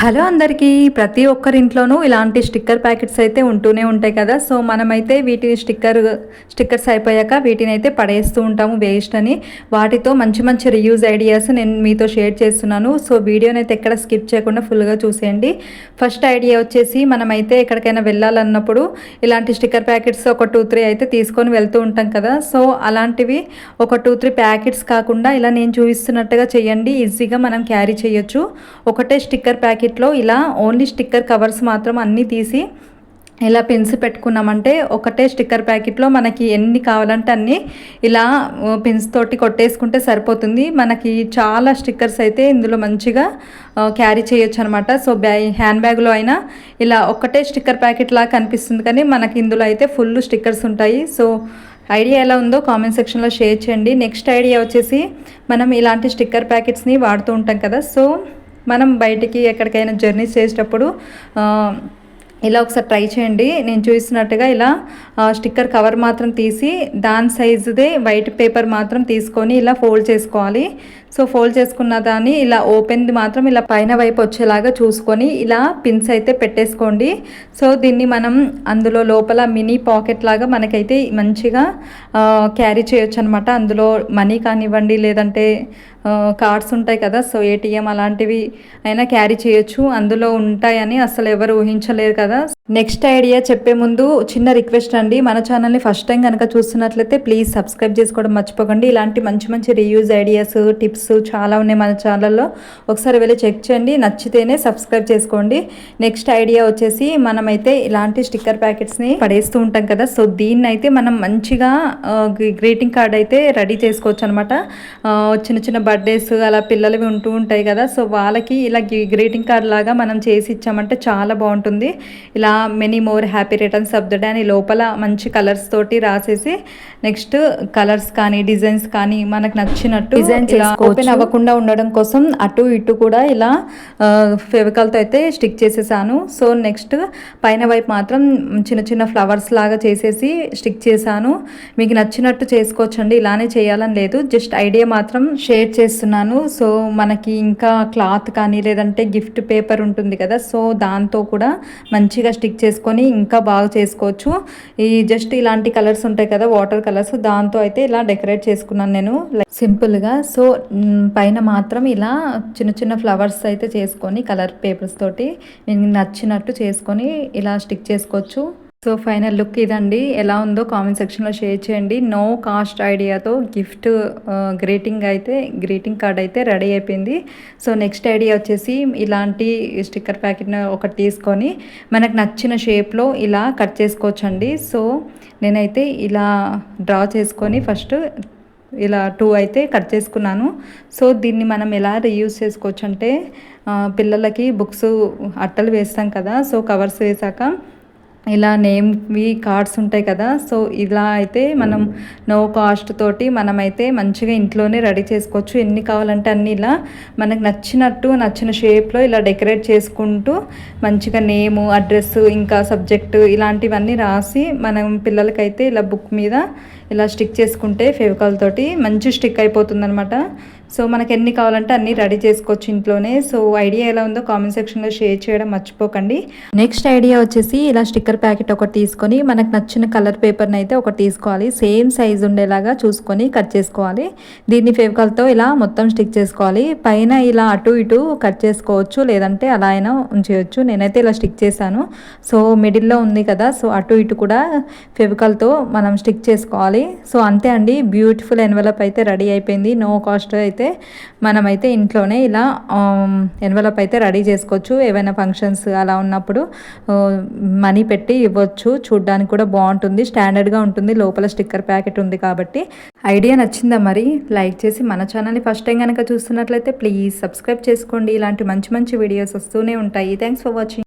Hello అందరికీ ప్రతి ఒక్కరి ఇంట్లోనూ ఇలాంటి స్టిక్కర్ ప్యాకెట్స్ అయితే ఉంటూనే ఉంటాయి కదా. సో మనమైతే వీటిని స్టిక్కర్ స్టిక్కర్స్ అయిపోయాక వీటిని అయితే పడేస్తూ ఉంటాము వేస్ట్ అని. వాటితో మంచి మంచి రియూజ్ ఐడియాస్ నేను మీతో షేర్ చేస్తున్నాను. సో వీడియోని అయితే ఎక్కడ స్కిప్ చేయకుండా ఫుల్గా చూసేయండి. ఫస్ట్ ఐడియా వచ్చేసి మనమైతే ఎక్కడికైనా వెళ్ళాలన్నప్పుడు ఇలాంటి స్టిక్కర్ ప్యాకెట్స్ ఒక టూ త్రీ అయితే తీసుకొని వెళ్తూ ఉంటాం కదా. సో అలాంటివి ఒక టూ త్రీ ప్యాకెట్స్ కాకుండా ఇలా నేను చూపిస్తున్నట్టుగా చేయండి. ఈజీగా మనం క్యారీ చేయొచ్చు. ఒకటే స్టిక్కర్ ప్యాకెట్ ప్యాకెట్లో ఇలా ఓన్లీ స్టిక్కర్ కవర్స్ మాత్రం అన్నీ తీసి ఇలా పెన్స్ పెట్టుకున్నామంటే ఒకటే స్టిక్కర్ ప్యాకెట్లో మనకి ఎన్ని కావాలంటే అన్నీ ఇలా పెన్స్ తోటి కొట్టేసుకుంటే సరిపోతుంది. మనకి చాలా స్టిక్కర్స్ అయితే ఇందులో మంచిగా క్యారీ చేయొచ్చు అనమాట సో బ్యా హ్యాండ్ బ్యాగ్లో అయినా ఇలా ఒకటే స్టిక్కర్ ప్యాకెట్ లాగా కనిపిస్తుంది. కానీ మనకి ఇందులో అయితే ఫుల్ స్టిక్కర్స్ ఉంటాయి. సో ఐడియా ఎలా ఉందో కామెంట్ సెక్షన్లో షేర్ చేయండి. నెక్స్ట్ ఐడియా వచ్చేసి మనం ఇలాంటి స్టిక్కర్ ప్యాకెట్స్ని వాడుతూ ఉంటాం కదా. సో మనం బయటికి ఎక్కడికైనా జర్నీస్ చేసేటప్పుడు ఇలా ఒకసారి ట్రై చేయండి. నేను చూసినట్టుగా ఇలా స్టిక్కర్ కవర్ మాత్రం తీసి దాని సైజుదే వైట్ పేపర్ మాత్రం తీసుకొని ఇలా ఫోల్డ్ చేసుకోవాలి. సో ఫోల్డ్ చేసుకున్న దాన్ని ఇలా ఓపెన్ది మాత్రం ఇలా పైన వైపు వచ్చేలాగా చూసుకొని ఇలా పిన్స్ అయితే పెట్టేసుకోండి. సో దీన్ని మనం అందులో లోపల మినీ పాకెట్ లాగా మనకైతే మంచిగా క్యారీ చేయొచ్చు అనమాట అందులో మనీ కానివ్వండి లేదంటే కార్డ్స్ ఉంటాయి కదా సో ఏటీఎం అలాంటివి అయినా క్యారీ చేయొచ్చు. అందులో ఉంటాయని అసలు ఎవరు ఊహించలేరు కదా. నెక్స్ట్ ఐడియా చెప్పే ముందు చిన్న రిక్వెస్ట్ అండి. మన ఛానల్ని ఫస్ట్ టైం కనుక చూస్తున్నట్లయితే ప్లీజ్ సబ్స్క్రైబ్ చేసుకోవడం మర్చిపోకండి. ఇలాంటి మంచి మంచి రివ్యూస్ ఐడియాస్ టిప్స్ చాలా ఉన్నాయి మన ఛానల్లో. ఒకసారి వెళ్ళి చెక్ చేయండి. నచ్చితేనే సబ్స్క్రైబ్ చేసుకోండి. నెక్స్ట్ ఐడియా వచ్చేసి మనమైతే ఇలాంటి స్టిక్కర్ ప్యాకెట్స్ని పడేస్తూ ఉంటాం కదా. సో దీన్ని అయితే మనం మంచిగా గ్రీటింగ్ కార్డ్ అయితే రెడీ చేసుకోవచ్చు అనమాట చిన్న చిన్న బర్త్డేస్ అలా పిల్లలవి ఉంటూ ఉంటాయి కదా. సో వాళ్ళకి ఇలా గ్రీటింగ్ కార్డ్ లాగా మనం చేసి ఇచ్చామంటే చాలా బాగుంటుంది. ఇలా many more happy returns of the day అని లోపల మంచి కలర్స్ తోటి రాసేసి నెక్స్ట్ కలర్స్ కానీ డిజైన్స్ కానీ మనకు నచ్చినట్టు డిజైన్ ఓపెన్ అవ్వకుండా ఉండడం కోసం అటు ఇటు కూడా ఇలా ఫెవికల్తో అయితే స్టిక్ చేసేసాను. సో నెక్స్ట్ పైన వైపు మాత్రం చిన్న చిన్న ఫ్లవర్స్ లాగా చేసేసి స్టిక్ చేశాను. మీకు నచ్చినట్టు చేసుకోవచ్చండి. ఇలానే చేయాలని లేదు. జస్ట్ ఐడియా మాత్రం షేర్ చేస్తున్నాను. సో మనకి ఇంకా క్లాత్ కానీ లేదంటే గిఫ్ట్ పేపర్ ఉంటుంది కదా సో దాంతో కూడా మంచిగా స్టిక్ స్టిక్ చేసుకొని ఇంకా బాగా చేసుకోవచ్చు. ఈ జస్ట్ ఇలాంటి కలర్స్ ఉంటాయి కదా వాటర్ కలర్స్ దాంతో అయితే ఇలా డెకరేట్ చేసుకున్నాను నేను. సింపుల్గా. సో పైన మాత్రం ఇలా చిన్న చిన్న ఫ్లవర్స్ అయితే చేసుకొని కలర్ పేపర్స్ తోటి నచ్చినట్టు చేసుకొని ఇలా స్టిక్ చేసుకోవచ్చు. సో ఫైనల్ లుక్ ఇదండి. ఎలా ఉందో కామెంట్ సెక్షన్లో షేర్ చేయండి. నో కాస్ట్ ఐడియాతో గిఫ్ట్ గ్రీటింగ్ అయితే గ్రీటింగ్ కార్డ్ అయితే రెడీ అయిపోయింది. సో నెక్స్ట్ ఐడియా వచ్చేసి ఇలాంటి స్టిక్కర్ ప్యాకెట్ ఒకటి తీసుకొని మనకు నచ్చిన షేప్లో ఇలా కట్ చేసుకోవచ్చండి. సో నేనైతే ఇలా డ్రా చేసుకొని ఫస్ట్ ఇలా టూ అయితే కట్ చేసుకున్నాను. సో దీన్ని మనం ఎలా రీయూజ్ చేసుకోవచ్చు అంటే పిల్లలకి బుక్స్ అట్టలు వేస్తాం కదా సో కవర్స్ వేసాక ఇలా నేమ్వి కార్డ్స్ ఉంటాయి కదా సో ఇలా అయితే మనం నో కాస్ట్ తోటి మనమైతే మంచిగా ఇంట్లోనే రెడీ చేసుకోవచ్చు. ఎన్ని కావాలంటే అన్ని ఇలా మనకు నచ్చినట్టు నచ్చిన షేప్లో ఇలా డెకరేట్ చేసుకుంటూ మంచిగా నేము అడ్రస్ ఇంకా సబ్జెక్టు ఇలాంటివన్నీ రాసి మనం పిల్లలకైతే ఇలా బుక్ మీద ఇలా స్టిక్ చేసుకుంటే ఫెవికాల్ తోటి మంచి స్టిక్ అయిపోతుందనమాట సో మనకి ఎన్ని కావాలంటే అన్ని రెడీ చేసుకోవచ్చు ఇంట్లోనే. సో ఐడియా ఎలా ఉందో కామెంట్ సెక్షన్లో షేర్ చేయడం మర్చిపోకండి. నెక్స్ట్ ఐడియా వచ్చేసి ఇలా స్టిక్కర్ ప్యాకెట్ ఒకటి తీసుకొని మనకు నచ్చిన కలర్ పేపర్ని అయితే ఒకటి తీసుకోవాలి. సేమ్ సైజ్ ఉండేలాగా చూసుకొని కట్ చేసుకోవాలి. దీన్ని ఫెవికల్తో ఇలా మొత్తం స్టిక్ చేసుకోవాలి. పైన ఇలా అటు ఇటు కట్ చేసుకోవచ్చు లేదంటే అలా అయినా ఉంచేయచ్చు. నేనైతే ఇలా స్టిక్ చేశాను. సో మిడిల్లో ఉంది కదా సో అటు ఇటు కూడా ఫెవికల్తో మనం స్టిక్ చేసుకోవాలి. సో అంతే అండి బ్యూటిఫుల్ ఎన్వలప్ అయితే రెడీ అయిపోయింది. నో కాస్ట్ అయితే అయితే మనమైతే ఇంట్లోనే ఇలా ఎన్వలప్ అయితే రెడీ చేసుకోవచ్చు. ఏవైనా ఫంక్షన్స్ అలా ఉన్నప్పుడు మనీ పెట్టి ఇవ్వచ్చు. చూడ్డానికి కూడా బాగుంటుంది. స్టాండర్డ్గా ఉంటుంది. లోపల స్టిక్కర్ ప్యాకెట్ ఉంది కాబట్టి. ఐడియా నచ్చిందా మరి? లైక్ చేసి మన ఛానల్ని ఫస్ట్ టైం కనుక చూస్తున్నట్లయితే ప్లీజ్ సబ్స్క్రైబ్ చేసుకోండి. ఇలాంటి మంచి మంచి వీడియోస్ వస్తూనే ఉంటాయి. Thanks for watching